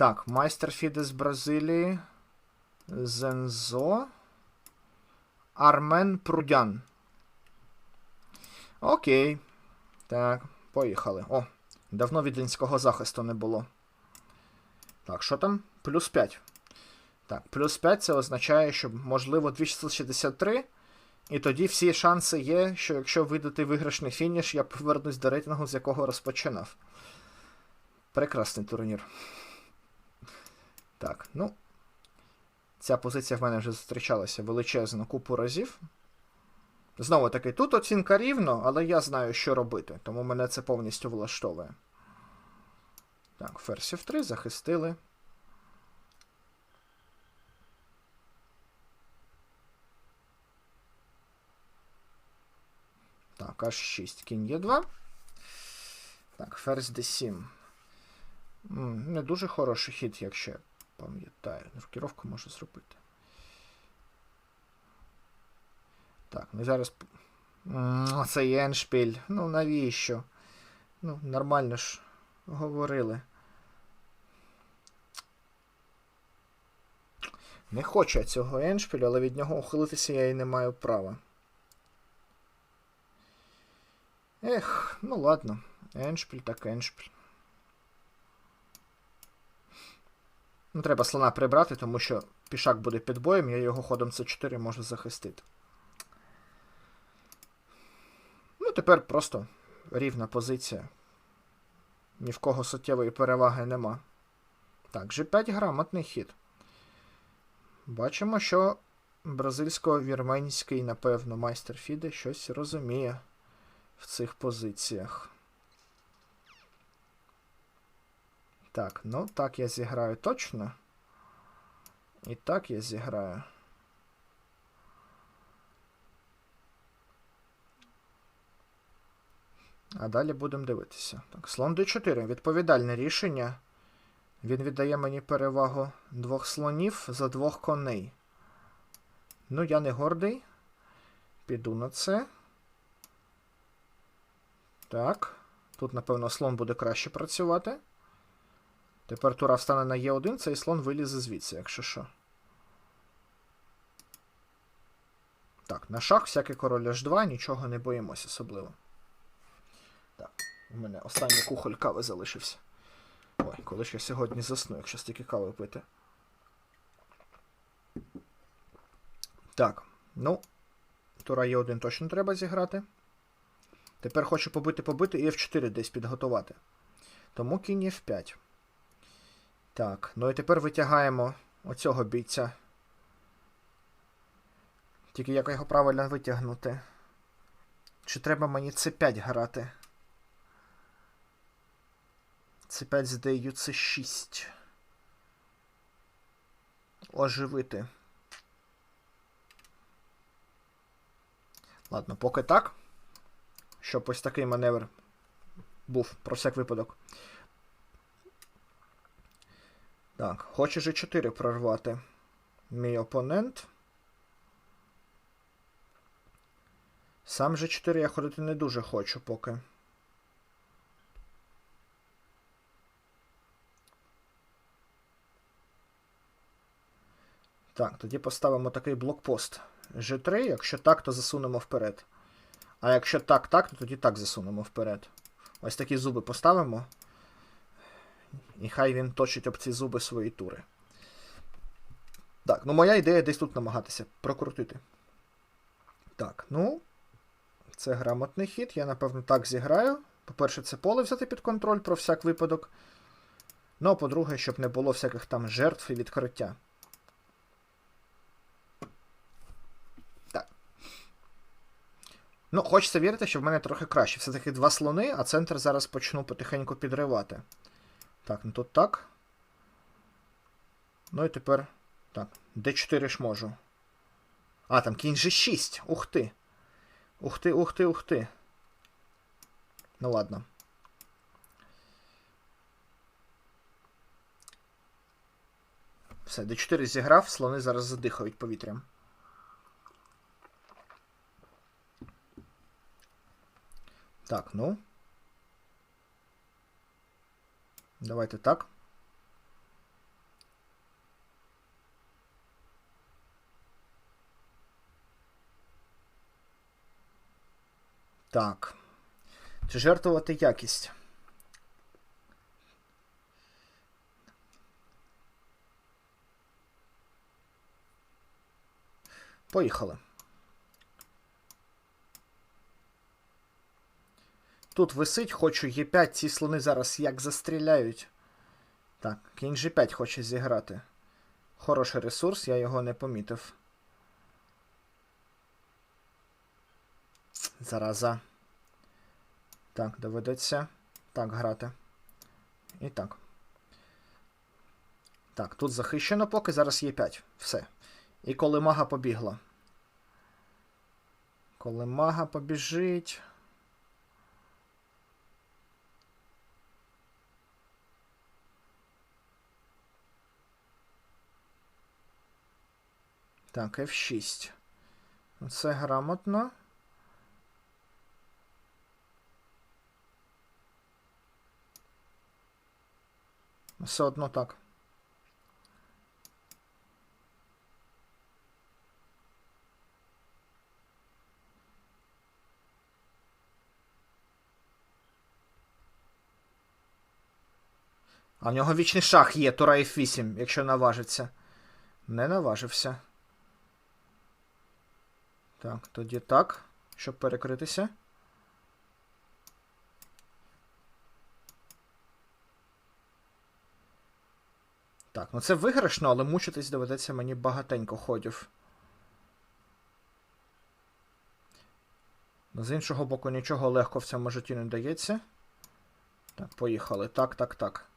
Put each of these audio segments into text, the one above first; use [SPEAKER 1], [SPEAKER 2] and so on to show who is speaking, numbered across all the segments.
[SPEAKER 1] Так, майстер Фіде з Бразилії. Зензо. Армен Прудян. Окей. Так, поїхали. О, давно віденського захисту не було. Так, що там? Плюс 5. Так, плюс 5 це означає, що можливо 263. І тоді всі шанси є, що якщо видати виграшний фініш, я повернусь до рейтингу, з якого розпочинав. Прекрасний турнір. Так, ну. Ця позиція в мене вже зустрічалася величезну купу разів. Знову таки, тут оцінка рівно, але я знаю, що робити, тому мене це повністю влаштовує. Так, ферсів 3 захистили. Так, аж 6 кінь є 2. Так, ферзь d7. Не дуже хороший хід, якщо пам'ятаю. Рокіровку можу зробити. Так, ну зараз. Це Єншпіль. Ну навіщо? Ну, нормально ж говорили. Не хочу я цього Еншпілю, але від нього ухилитися я і не маю права. Ех, ну ладно. Еншпіль так еншпіль. Ну, треба слона прибрати, тому що пішак буде під боєм, я його ходом С4 можу захистити. Ну, тепер просто рівна позиція. Ні в кого суттєвої переваги нема. Так, G5 грамотний хід. Бачимо, що бразильсько-вірменський, напевно, майстер Фіде щось розуміє в цих позиціях. Так, ну так я зіграю точно. І так я зіграю. А далі будемо дивитися. Так, слон d4. Відповідальне рішення. Він віддає мені перевагу двох слонів за двох коней. Ну, я не гордий. Піду на це. Так. Тут, напевно, слон буде краще працювати. Тепер тура встане на Е1, цей слон вилізе звідси, якщо що. Так, на шах всякий король H2, нічого не боїмося особливо. Так, у мене останній кухоль кави залишився. Ой, коли ж я сьогодні засну, якщо стільки кави пити. Так, ну, тура Е1 точно треба зіграти. Тепер хочу побити-побити і F4 десь підготувати. Тому кінь F5. Так, ну і тепер витягаємо оцього бійця. Тільки як його правильно витягнути? Чи треба мені С5 грати? С5 здаю С6. Оживити. Ладно, поки так. Щоб ось такий маневр був про всяк випадок. Так, хоче G4 прорвати. Мій опонент. Сам G4 я ходити не дуже хочу поки. Так, тоді поставимо такий блокпост G3. Якщо так, то засунемо вперед. А якщо так, так, то тоді так засунемо вперед. Ось такі зуби поставимо. І хай він точить об ці зуби свої тури. Так, ну моя ідея десь тут намагатися прокрутити. Так, ну. Це грамотний хід. Я, напевно, так зіграю. По-перше, це поле взяти під контроль про всяк випадок. Ну, а по-друге, щоб не було всяких там жертв і відкриття. Так. Ну, хочеться вірити, що в мене трохи краще. Все-таки два слони, а центр зараз почну потихеньку підривати. Так, ну тут так. Ну і тепер. Так, d4 ж можу. А, там кінь G6. Ух ти. Ух ти, ух ти, ух ти. Ну ладно. Все, d4 зіграв, слони зараз задихають повітрям. Так, ну. Давайте так. Так. Чи жертвувати якість? Поїхали. Тут висить, хочу Е5, ці слони зараз як застріляють. Так, кінь G5 хоче зіграти. Хороший ресурс, я його не помітив. Зараза. Так, доведеться так грати. І так. Так, тут захищено поки, зараз є 5. Все. І коли мага побігла. Коли мага побіжить. Так, F6. Це грамотно. Все одно так. А в нього вічний шах є, Тура F8, якщо наважиться. Не наважився. Так, тоді так, щоб перекритися. Так, ну це виграшно, але мучитись доведеться мені багатенько ходів. Ну, з іншого боку, нічого легко в цьому житті не дається. Так, поїхали. Так, так, так.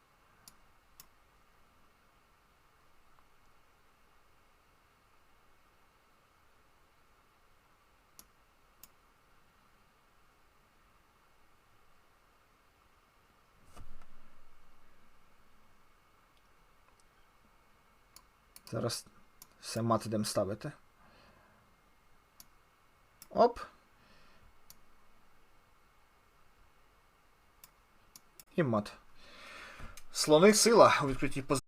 [SPEAKER 1] Зараз все мат йдемо ставити. Оп. І мат. Слони сила у відкритій позиції.